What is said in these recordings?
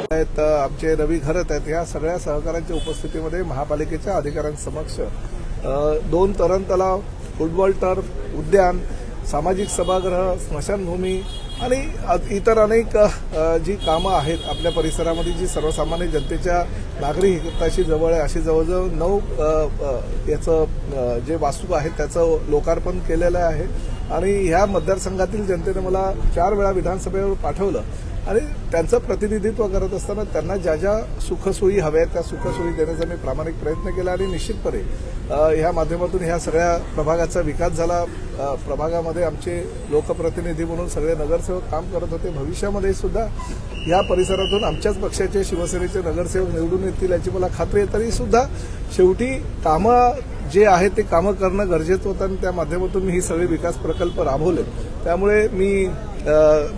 आहेत आमचे रवी घरत आहेत. या सगळ्या सहकाऱ्यांच्या उपस्थितीमध्ये महापालिकेच्या अधिकाऱ्यांसमक्ष दोन तरण तलाव फुटबॉल टर्फ उद्यान सामाजिक सभागृह स्मशानभूमी आणि इतर अनेक जी कामं आहेत आपल्या परिसरामध्ये जी सर्वसामान्य जनतेच्या नागरिकताशी जवळ आहे. अशी जवळजवळ नऊ याचं जे वास्तू आहे त्याचं लोकार्पण केलेलं आहे. आणि ह्या मतदारसंघातील जनतेने मला चार वेळा विधानसभेवर पाठवलं. आणि त्यांचं प्रतिनिधित्व करत असताना त्यांना ज्या ज्या सुखसोयी हव्या आहेत त्या सुखसोयी देण्याचा मी प्रामाणिक प्रयत्न केला आणि निश्चितपणे ह्या माध्यमातून ह्या सगळ्या प्रभागाचा विकास झाला. प्रभागामध्ये आमचे लोकप्रतिनिधी म्हणून सगळे नगरसेवक काम करत होते. भविष्यामध्ये सुद्धा या परिसरातून आमच्याच पक्षाचे शिवसेनेचे नगरसेवक निवडून येतील याची मला खात्री आहे. तरी सुद्धा शेवटी कामं जे आहे ते कामं करणं गरजेचं होतं आणि त्या माध्यमातून मी ही सगळे विकास प्रकल्प राबवले त्यामुळे मी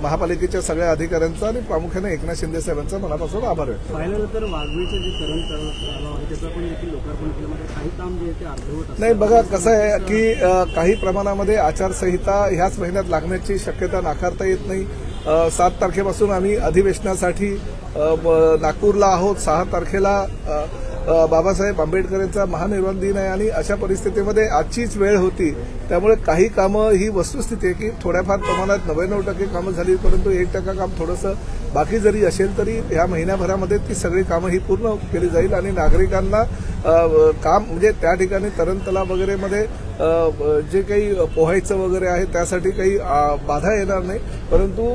महापालिकेच्या सगळ्या अधिकाऱ्यांचा आणि प्रामुख्याने एकनाथ शिंदे साहेबांचा मनापासून आभार व्यक्त करतो. पाहिलं तर वाघवीचं जे तरण तलाव आहे त्याचं पण देखील लोकार्पण केलं मात्र काही काम जे आहे ते अर्धवट असतं. नाही बघा कसं आहे की काही प्रमाणामध्ये आचारसंहिता ह्याच महिन्यात लागण्याची शक्यता नाकारता येत नाही सात तारखेपासून आम्ही अधिवेशनासाठी नागपूरला आहोत सहा तारखेला बाबासाहेब आंबेडकर यांचा महानिर्वाण दिन आहे आणि अशा परिस्थितीमध्ये आजचीच वेळ होती. त्यामुळे काही कामं ही वस्तुस्थिती आहे की थोड्याफार प्रमाणात नव्याण्णव टक्के कामं झाली परंतु एक टक्का काम थोडंसं बाकी जरी असेल तरी ह्या महिन्याभरामध्ये ती सगळी कामं ही पूर्ण केली जाईल आणि नागरिकांना काम म्हणजे त्या ठिकाणी तरण तलाव वगैरेमध्ये जे काही पोहायचं वगैरे आहे त्यासाठी काही बाधा येणार नाही. परंतु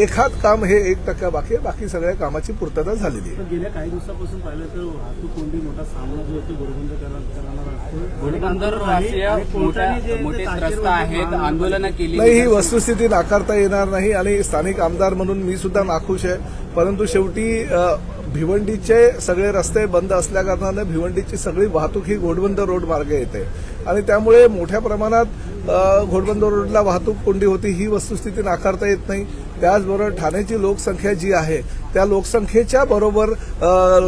एखाद काम हे एक टक्का बाकी आहे. बाकी सगळ्या कामाची पूर्तता झालेली आहे. गेल्या काही दिवसापासून पाहिलं तर वाहतूक कोंडी मोठा सामना जो आहे तो गोरगंज करणार आंतरराष्ट्रीय मोठ्या मोठे त्रस्त आहेत आंदोलनं केली नाही ही वस्तुस्थिती नाकारता येणार नाही आणि स्थानिक आमदार म्हणून मी सुद्धा नाखुश आहे. परंतु शेवटी भिवंडीचे सगळे रस्ते बंद असल्याकारणानं भिवंडीची सगळी वाहतूक ही घोडबंद रोड मार्गे येते. आणि त्यामुळे मोठ्या प्रमाणात घोडबंदर रोडला वाहतूक कोंडी होती ही वस्तुस्थिती नाकारता येत नाही. त्याचबरोबर ठाण्याची लोकसंख्या जी आहे त्या लोकसंख्येच्या बरोबर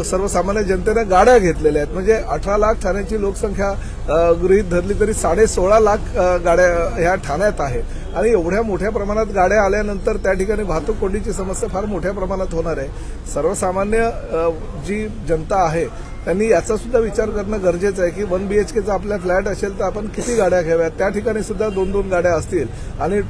सर्वसामान्य जनतेनं गाड्या घेतलेल्या आहेत. म्हणजे अठरा लाख ठाण्याची लोकसंख्या गृहीत धरली तरी साडे सोळा लाख गाड्या ह्या ठाण्यात आहेत. आणि एवढ्या मोठ्या प्रमाणात गाड्या आल्यानंतर त्या ठिकाणी वाहतूक कोंडीची समस्या फार मोठ्या प्रमाणात होणार आहे. सर्वसामान्य जी जनता आहे त्यांनी याचा सुद्धा विचार करणं गरजेचं आहे की वन बीएचकेचा आपल्या फ्लॅट असेल तर आपण किती गाड्या घ्याव्यात? त्या ठिकाणी सुद्धा दोन दोन गाड्या असतील. आणि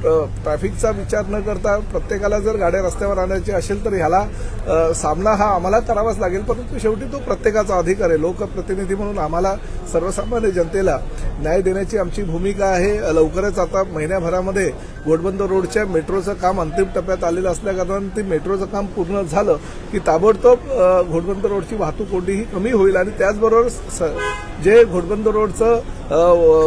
ट्रॅफिकचा विचार न करता प्रत्येकाला जर गाड्या रस्त्यावर आणायची असेल तर ह्याला सामना हा आम्हाला करावाच लागेल परंतु शेवटी तो प्रत्येकाचा अधिकार आहे. लोकप्रतिनिधी म्हणून आम्हाला सर्वसामान्य जनतेला न्याय देण्याची आमची भूमिका आहे. लवकरच आता महिन्याभरामध्ये घोटबंद रोडच्या मेट्रोचं काम अंतिम टप्प्यात आलेलं असल्याकारणानं ते मेट्रोचं काम पूर्ण झालं की ताबडतोब घोटबंद रोडची वाहतूक कोणतीही कमी कमी होईल आणि त्याचबरोबर स- जे घोडबंद रोडचं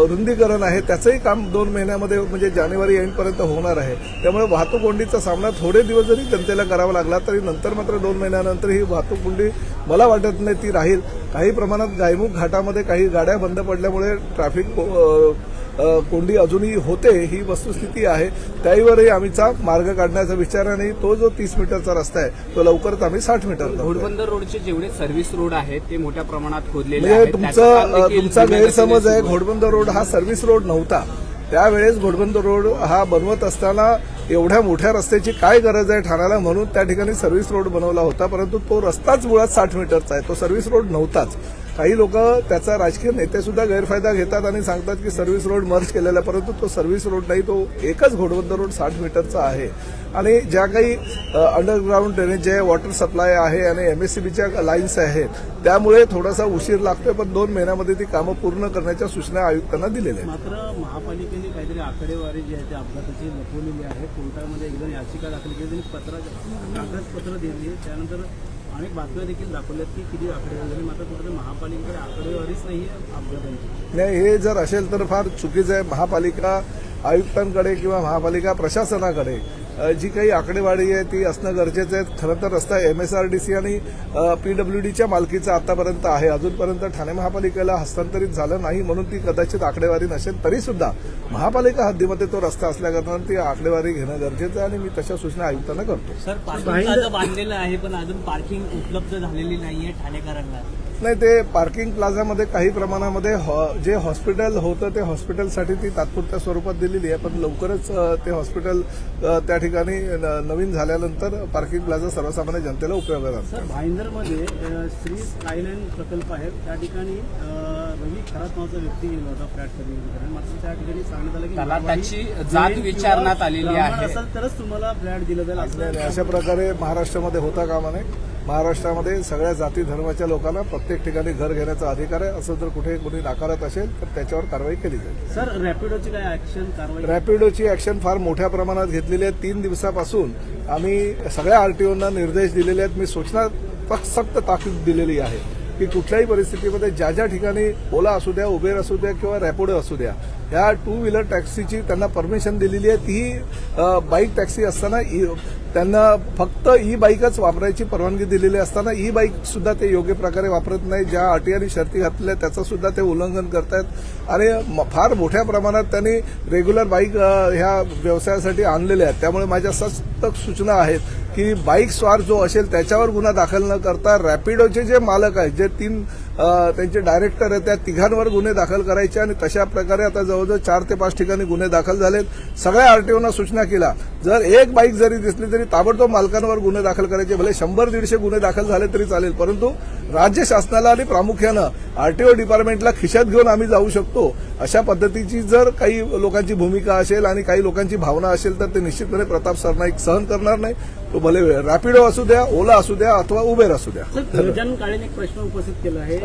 रुंदीकरण आहे त्याचंही काम दोन महिन्यामध्ये म्हणजे जानेवारी एंडपर्यंत होणार आहे त्यामुळे वाहतूक कोंडीचा सामना थोडे दिवस जरी जनतेला करावा लागला तरी नंतर मात्र दोन महिन्यानंतर ही वाहतूक कोंडी मला वाटत नाही ती राहील काही प्रमाणात गायमुख घाटामध्ये काही गाड्या बंद पडल्यामुळे ट्रॅफिक कोंडी अजूनही होते ही वस्तुस्थिती आहे त्यावरही आम्हीचा मार्ग काढण्याचा विचार आणि तो जो तीस मीटरचा रस्ता आहे तो लवकरच आम्ही साठ मीटर. घोडबंदर रोडचे जेवढे सर्व्हिस रोड आहेत ते मोठ्या प्रमाणात खोदलेले म्हणजे तुमचा तुमचा गैरसमज आहे घोडबंद रोड हा सर्व्हिस रोड नव्हता. त्यावेळेस घोडबंद रोड हा बनवत असताना एवढ्या मोठ्या रस्त्याची काय गरज आहे ठाण्याला म्हणून त्या ठिकाणी सर्व्हिस रोड बनवला होता परंतु तो रस्ताच मुळात साठ मीटरचा आहे. तो सर्व्हिस रोड नव्हताच. काही लोक त्याचा राजकीय नेते सुद्धा गैरफायदा घेतात आणि सांगतात की सर्व्हिस रोड मर्ज केलेला परंतु तो सर्व्हिस रोड नाही तो एकच घोडबंद रोड साठ मीटरचा आहे. आणि ज्या काही अंडरग्राऊंड ड्रेनेज आहे वॉटर सप्लाय आहे आणि एमएससीबीच्या लाईन्स आहेत त्यामुळे थोडासा उशीर लागतोय पण दोन महिन्यामध्ये ती कामं पूर्ण करण्याच्या सूचना आयुक्तांना दिलेल्या आहेत. मात्र महापालिकेने काहीतरी आकडेवारी जी आहे त्या अपघाताची लपवलेली आहे. कोर्टामध्ये एकदम याचिका दाखल केली पत्र कागदपत्र दिली त्यानंतर अनेक बातम्या देखील दाखवल्यात की किती आकडेवारी झाली. मात्र कुठे महापालिकेकडे आकडेवारीच नाही आहे अपघातांची नाही हे जर असेल तर फार चुकीचं आहे. महापालिका आयुक्तांकडे किंवा महापालिका प्रशासनाकडे जी काही आकडेवारी आहे ती असणं गरजेचं आहे. खरं तर रस्ता एमएसआरडीसी आणि पीडब्ल्यूडीच्या मालकीचा आतापर्यंत आहे. अजूनपर्यंत ठाणे महापालिकेला हस्तांतरित झालं नाही म्हणून ती कदाचित आकडेवारी नसेल तरी सुद्धा महापालिका हद्दीमध्ये तो रस्ता असल्याकारणानं ती आकडेवारी घेणं गरजेचं आहे आणि मी तशा सूचना आयुक्तांना करतो. सर बांधलेलं आहे पण अजून पार्किंग उपलब्ध झालेली नाहीये ठाणेकरांना. नाही ते पार्किंग प्लाझामध्ये काही प्रमाणामध्ये हॉ- जे हॉस्पिटल होतं ते हॉस्पिटलसाठी ती तात्पुरत्या स्वरूपात दिलेली आहे. पण लवकरच ते हॉस्पिटल त्या ठिकाणी नवीन झाल्यानंतर पार्किंग प्लाझा सर्वसामान्य जनतेला उपयोगात आणतं सर भाईंदरमध्ये श्री स्कायलँड प्रकल्प आहे. त्या ठिकाणी रवी खरात नावाचा व्यक्ती गेला होता फ्लॅट खरेदी मात्र त्या ठिकाणी सांगण्यात आलं की त्याला त्याची जात विचारण्यात आलेली आहे. असेल तरच तुम्हाला फ्लॅट दिलं जाईल नाही, नाही, अशा प्रकारे महाराष्ट्रामध्ये होता कामा नये. महाराष्ट्रामध्ये सगळ्या जाती धर्माच्या लोकांना प्रत्येक ठिकाणी घर घेण्याचा अधिकार आहे. असं जर कुठे कोणी नाकारत असेल तर त्याच्यावर कारवाई केली जाईल. सर रॅपिडोची काय ऍक्शन कारवाई? रॅपिडोची ऍक्शन फार मोठ्या प्रमाणात घेतलेली आहे. तीन दिवसापासून आम्ही सगळ्या आरटीओना निर्देश दिलेले आहेत. मी सूचना सक्त ताकीद दिलेली आहे की कुठल्याही परिस्थितीमध्ये ज्या ज्या ठिकाणी ओला असू द्या उबेर असू द्या किंवा रॅपिडो असू द्या ह्या टू व्हीलर टॅक्सीची त्यांना परमिशन दिलेली आहे. ती बाईक टॅक्सी असताना ई- त्यांना फक्त ई बाईकच वापरायची परवानगी दिलेली असताना ई बाईक सुद्धा ते योग्य प्रकारे वापरत नाही. ज्या अटी आणि शर्ती घातलेल्या आहेत त्याचं सुद्धा ते उल्लंघन करतायत. आणि फार मोठ्या प्रमाणात त्यांनी रेग्युलर बाईक ह्या व्यवसायासाठी आणलेल्या आहेत. त्यामुळे माझ्या सक्त सूचना आहेत की बाईक स्वार जो असेल त्याच्यावर गुन्हा दाखल न करता रॅपिडोचे जे मालक आहेत जे तीन त्यांचे डायरेक्टर आहेत त्या तिघांवर गुन्हे दाखल करायचे आणि तशा प्रकारे आता जवळजवळ चार ते पाच ठिकाणी गुन्हे दाखल झालेत. सगळ्या आरटीओना सूचना केला जर एक बाईक जरी दिसली तरी ताबडतोब मालकांवर गुन्हे दाखल करायचे. भले शंभर दीडशे गुन्हे दाखल झाले तरी चालेल परंतु राज्य शासनाला आणि प्रामुख्यानं आरटीओ डिपार्टमेंटला खिशात घेऊन आम्ही जाऊ शकतो. अशा पद्धतीची जर काही लोकांची भूमिका असेल आणि काही लोकांची भावना असेल तर ते निश्चितपणे प्रताप सरनाईक सहन करणार नाही. तो भले रॅपिडो असू द्या ओला असू द्या अथवा उबेर असू द्या. प्रश्न उपस्थित केला आहे.